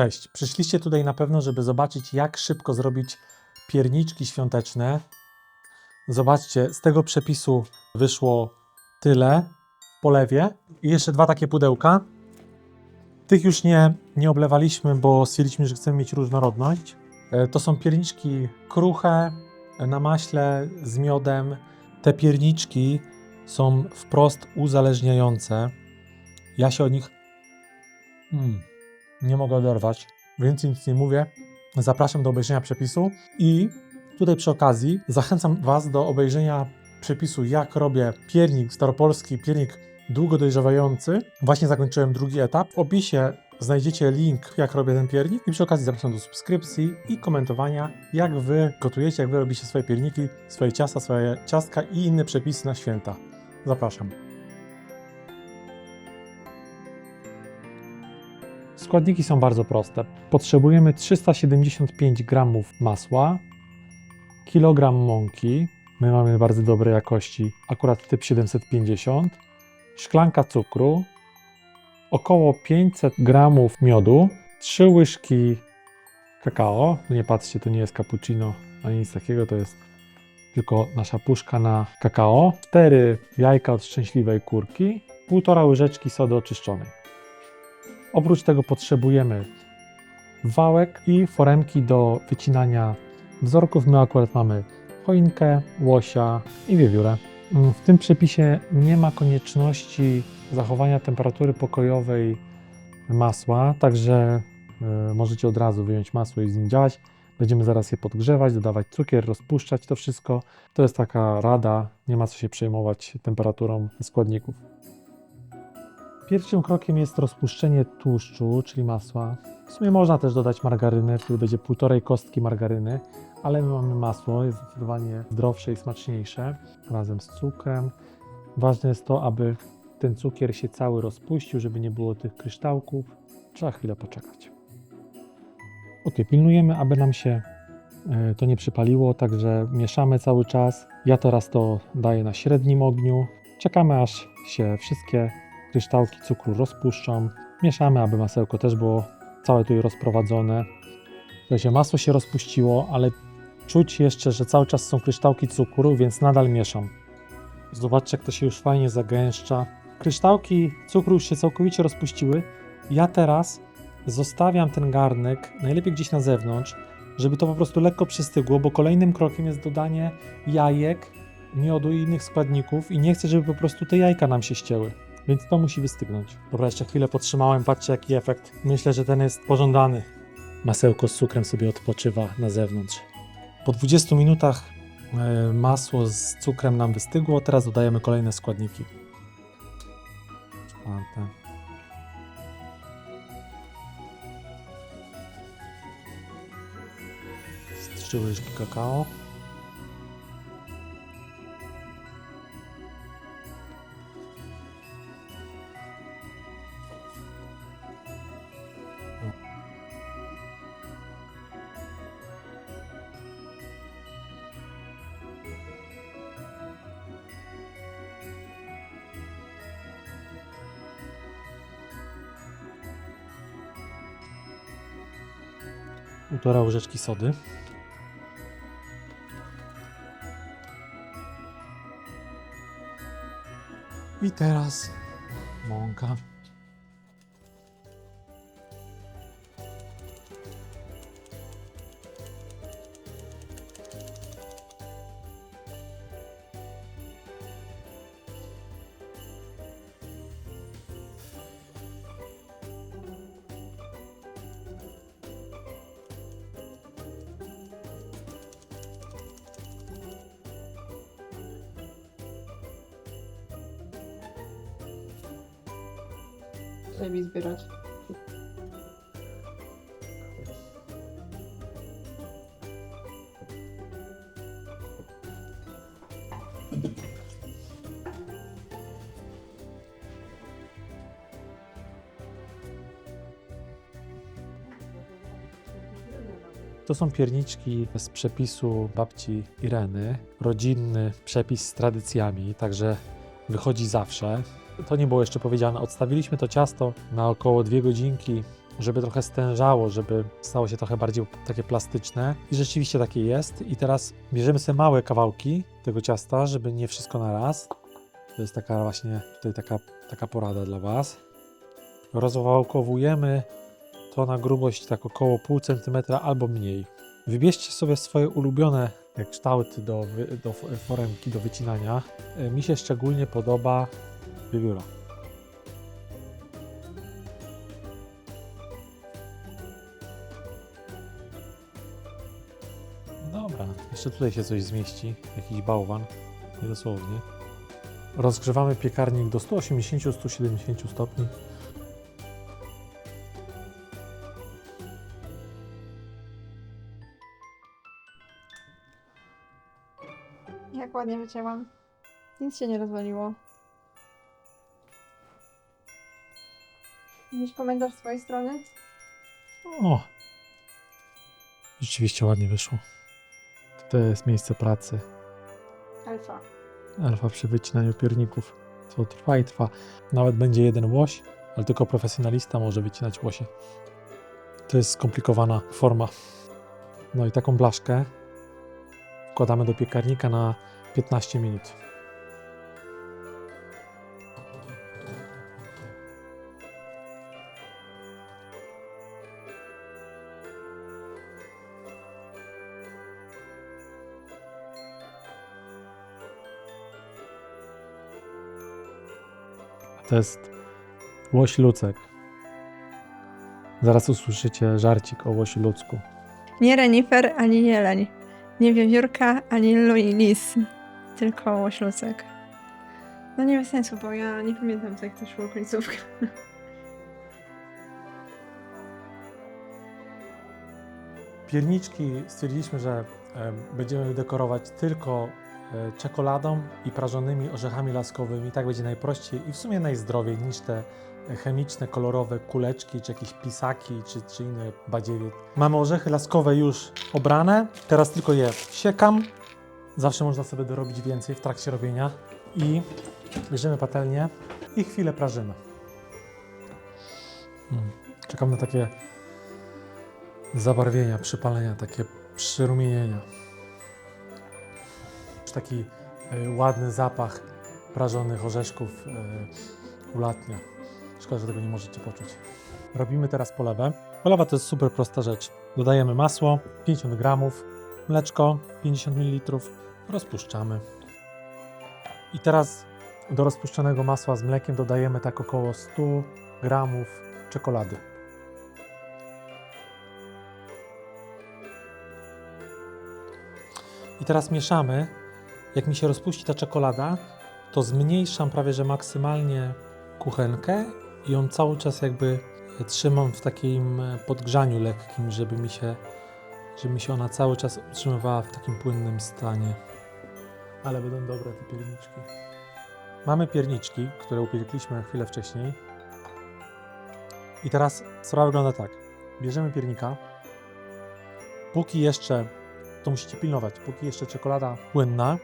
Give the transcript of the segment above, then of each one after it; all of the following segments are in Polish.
Cześć. Przyszliście tutaj na pewno, żeby zobaczyć, jak szybko zrobić pierniczki świąteczne. Zobaczcie, z tego przepisu wyszło tyle w polewie i jeszcze dwa takie pudełka. Tych już nie, nie oblewaliśmy, bo stwierdziliśmy, że chcemy mieć różnorodność. E, To są pierniczki kruche na maśle z miodem. Te pierniczki są wprost uzależniające. Ja się od nich mm, nie mogę oderwać. Więcej nic nie mówię. Zapraszam do obejrzenia przepisu i tutaj przy okazji zachęcam Was do obejrzenia przepisu, jak robię piernik staropolski, piernik długo dojrzewający. Właśnie zakończyłem drugi etap. W opisie znajdziecie link, jak robię ten piernik i przy okazji zapraszam do subskrypcji i komentowania, jak Wy gotujecie, jak Wy robicie swoje pierniki, swoje ciasta, swoje ciastka i inne przepisy na święta. Zapraszam. Składniki są bardzo proste. Potrzebujemy 375 g masła, kilogram mąki, my mamy bardzo dobrej jakości, akurat typ 750, szklanka cukru, około 500 g miodu, 3 łyżki kakao. Nie patrzcie, to nie jest cappuccino ani nic takiego, to jest tylko nasza puszka na kakao, 4 jajka od szczęśliwej kurki, 1,5 łyżeczki sody oczyszczonej. Oprócz tego potrzebujemy wałek i foremki do wycinania wzorków. My akurat mamy choinkę, łosia i wiewiórę. Mm, W tym przepisie nie ma konieczności zachowania temperatury pokojowej masła, także e, możecie od razu wyjąć masło i z nim działać. Będziemy zaraz je podgrzewać, dodawać cukier, rozpuszczać to wszystko. To jest taka rada, nie ma co się przejmować temperaturą składników. Pierwszym krokiem jest rozpuszczenie tłuszczu, czyli masła. W sumie można też dodać margarynę, wtedy będzie półtorej kostki margaryny, ale my mamy masło, jest zdecydowanie zdrowsze i smaczniejsze, razem z cukrem. Ważne jest to, aby ten cukier się cały rozpuścił, żeby nie było tych kryształków. Trzeba chwilę poczekać. Ok, pilnujemy, aby nam się e, to nie przypaliło, także mieszamy cały czas. Ja teraz to daję na średnim ogniu. Czekamy aż się wszystkie kryształki cukru rozpuszczą. Mieszamy, aby masełko też było całe tutaj rozprowadzone. Słuchajcie, masło się rozpuściło, ale czuć jeszcze, że cały czas są kryształki cukru, więc nadal mieszam. Zobaczcie, jak to się już fajnie zagęszcza. Kryształki cukru już się całkowicie rozpuściły. Ja teraz zostawiam ten garnek, najlepiej gdzieś na zewnątrz, żeby to po prostu lekko przystygło, bo kolejnym krokiem jest dodanie jajek, miodu i innych składników i nie chcę, żeby po prostu te jajka nam się ścięły. Więc to musi wystygnąć. Dobra, jeszcze chwilę potrzymałem, patrzcie jaki efekt. Myślę, że ten jest pożądany. Masełko z cukrem sobie odpoczywa na zewnątrz. Po 20 minutach e, masło z cukrem nam wystygło, teraz dodajemy kolejne składniki. Czwarte. Z Trzy łyżki kakao. Półtora łyżeczki sody. I teraz mąka. Lepiej zbierać. To są pierniczki z przepisu babci Ireny. Rodzinny przepis z tradycjami, także wychodzi zawsze. To nie było jeszcze powiedziane. Odstawiliśmy to ciasto na około 2 godzinki żeby trochę stężało, żeby stało się trochę bardziej takie plastyczne. I rzeczywiście takie jest. I teraz bierzemy sobie małe kawałki tego ciasta, żeby nie wszystko na raz. To jest taka właśnie tutaj taka, taka porada dla Was. Rozwałkowujemy to na grubość tak około pół centymetra albo mniej. Wybierzcie sobie swoje ulubione kształty do, do foremki, do wycinania. E, Mi się szczególnie podoba wiewióra. Dobra, jeszcze tutaj się coś zmieści, jakiś bałwan, niedosłownie. Rozgrzewamy piekarnik do 180-170 stopni. Jak ładnie wycięłam. Nic się nie rozwaliło. Jakiś komentarz z twojej strony? O! Rzeczywiście ładnie wyszło. To jest miejsce pracy. Alfa. Alfa przy wycinaniu pierników. Co trwa i trwa. Nawet będzie jeden łoś, ale tylko profesjonalista może wycinać łosie. To jest skomplikowana forma. No i taką blaszkę wkładamy do piekarnika na 15 minut. To jest łoś lucek. Zaraz usłyszycie żarcik o łosi ludzku. Nie renifer, ani jeleń. Nie wiewiórka, ani luilis. Tylko łoślucek. No nie ma sensu, bo ja nie pamiętam, co jak to szło końcówka. Pierniczki stwierdziliśmy, że e, będziemy dekorować tylko czekoladą i prażonymi orzechami laskowymi. Tak będzie najprościej i w sumie najzdrowiej niż te e, chemiczne, kolorowe kuleczki, czy jakieś pisaki, czy, czy inne badziewie. Mamy orzechy laskowe już obrane, teraz tylko je siekam. Zawsze można sobie dorobić więcej w trakcie robienia. I bierzemy patelnię i chwilę prażymy. Mm. Czekam na takie zabarwienia, przypalenia, takie przyrumienienia. Taki y, ładny zapach prażonych orzeszków y, ulatnia. Szkoda, że tego nie możecie poczuć. Robimy teraz polewę. Polewa to jest super prosta rzecz. Dodajemy masło 50 gramów, mleczko 50 ml, rozpuszczamy. I teraz do rozpuszczonego masła z mlekiem dodajemy tak około 100 gramów czekolady. I teraz mieszamy. Jak mi się rozpuści ta czekolada, to zmniejszam prawie że maksymalnie kuchenkę i ją cały czas jakby trzymam w takim e, podgrzaniu lekkim, żeby mi się, żeby mi się ona cały czas utrzymywała w takim płynnym stanie. Ale będą dobre te pierniczki. Mamy pierniczki, które upiekliśmy chwilę wcześniej. I teraz sprawa wygląda tak. Bierzemy piernika. Póki jeszcze to musicie pilnować. Póki jeszcze czekolada płynna,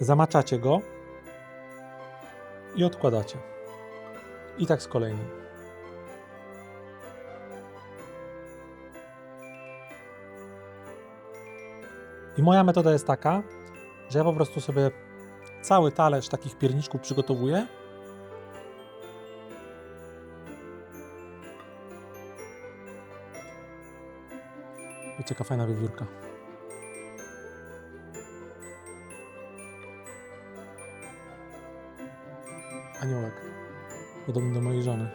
zamaczacie go i odkładacie. I tak z kolejnym. I moja metoda jest taka, że ja po prostu sobie cały talerz takich pierniczków przygotowuję. Wiecie, jaka fajna wiewiórka. Aniołek. Podobny do mojej żony.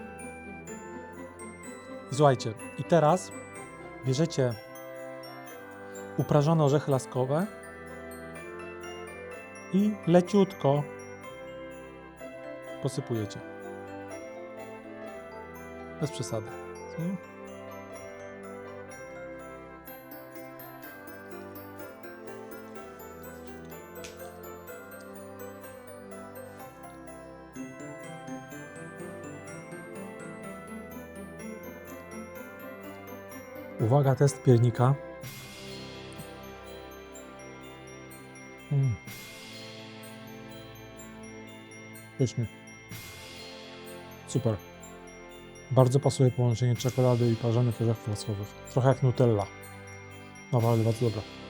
I słuchajcie, i teraz bierzecie uprażone orzechy laskowe i leciutko posypujecie. Bez przesady. Uwaga, test piernika. Mm. Pyszny. Super. Bardzo pasuje połączenie czekolady i parzonych orzechów masłowych. Trochę jak Nutella. Naprawdę bardzo dobre.